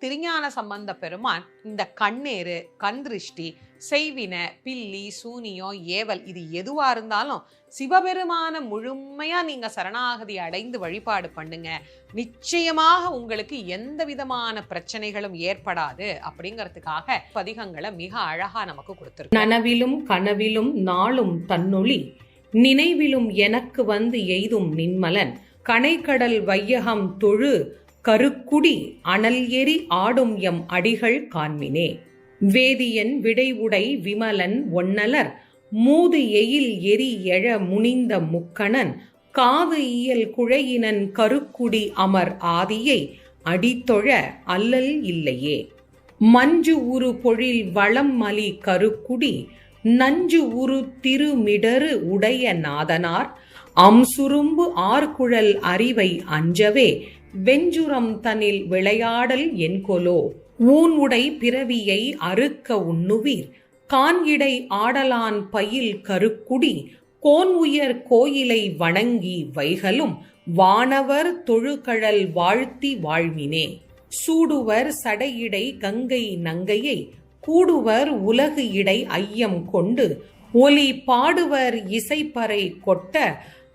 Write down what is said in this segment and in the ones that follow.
திருஞான சம்பந்த பெருமான் இந்த கண்ணேறு கண் திருஷ்டி செய்வின பில்லி சூனியம் ஏவல் இது எதுவா இருந்தாலும் சிவபெருமான முழுமையா நீங்க சரணாகதி அடைந்து வழிபாடு பண்ணுங்க. நிச்சயமாக உங்களுக்கு எந்த விதமான பிரச்சனைகளும் ஏற்படாது அப்படிங்கிறதுக்காக பதிகங்களை மிக அழகா நமக்கு கொடுத்துருக்கு நனவிலும் கனவிலும் நாளும் தன்னொளி நினைவிலும் எனக்கு வந்து எய்தும் நின்மலன் கனைக்கடல் வையகம் தொழு கருக்குடி அனல் எரி ஆடும் எம் அடிகள் காண்மினே. வேதியன் விடைவுடை விமலன் ஒன்னலர் மூது எயில் எரி எழ முனிந்த முக்கணன் காது இயல் குழையினன் கருக்குடி அமர் ஆதியை அடித்தொழ அல்லல் இல்லையே. மஞ்சு உரு பொழில் வளம் மலி கருக்குடி நஞ்சு உரு திருமிடரு உடைய நாதனார் அம்சுரும்பு ஆர்குழல் அறிவை அஞ்சவே வெஞ்சுரம் தனில் விளையாடல் என்கொலோ. ஊன் உடை பிறவியை அறுக்க உண்ணுவீர். கான் இடை ஆடலான் பயில் கருக்குடி. கோன் உயர் கோயிலை வணங்கி வைகலும். வானவர் தொழுகழல் வாழ்த்தி வாழ்வினே. சூடுவர் சடையிடை கங்கை நங்கையை. கூடுவர் உலகு இடை ஐயம் கொண்டு. ஒலி பாடுவர் இசைப்பறை கொட்ட.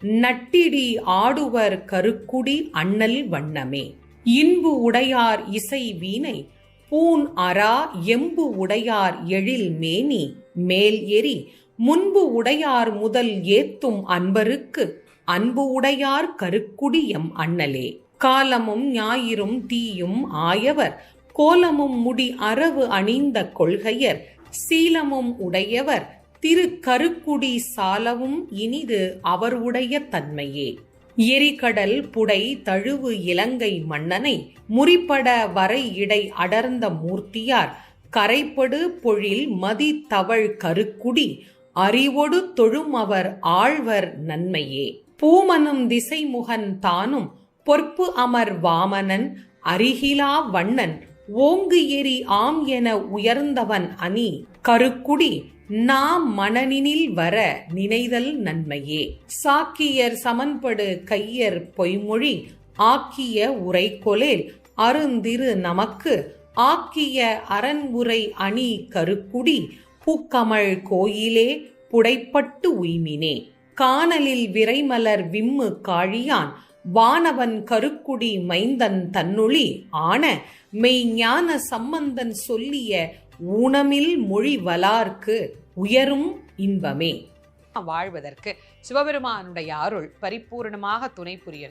நட்டிடி ஆடுவர் கருக்குடி அண்ணல் வண்ணமே. இன்பு உடையார் இசை வீணை பூன் அரா எம்பு உடையார் எழில் மேனி மேல் எரி முன்பு உடையார் முதல் ஏத்தும் அன்பருக்கு அன்பு உடையார் கருக்குடி எம் அண்ணலே. காலமும் ஞாயிறும் தீயும் ஆயவர் கோலமும் முடி அரவு அணிந்த கொள்கையர் சீலமும் உடையவர் திரு கருக்குடி சாலவும் இனிது அவர் உடைய தன்மையே. எரிகடல் புடை தழுவு இலங்கை மன்னனை முறிப்பட வரை இடை அடர்ந்த மூர்த்தியார் கரைப்படு பொழில் மதி தவழ் கருக்குடி அறிவொடு தொழும் அவர் ஆழ்வர் நன்மையே. பூமனும் திசைமுகன் தானும் பொற்பு அமர் வாமனன் அருகிலா வண்ணன் ஓங்கு எரி ஆம் என உயர்ந்தவன் அணி. கருக்குடி நாம் மணனினில் வர நினைதல் நன்மையே. சாக்கியர் சமன்படு கையர் பொய்மொழி ஆக்கிய உரைக்கொலேல் அருந்திரு நமக்கு. ஆக்கிய அரண் உரை அணி கருக்குடி பூக்கமள் கோயிலே புடைப்பட்டு உய்மினே. காணலில் விரைமலர் விம்மு காழியான் வானவன் கருக்குடி மைந்தன் தன்னொளி ஆன மெய்ஞான சம்பந்தன் சொல்லிய ஊனமில் மொழி வலார்க்கு உயரும் இன்பமே. வாழ்வதற்கு சிவபெருமானுடைய அருள் பரிபூர்ணமாக துணை புரிய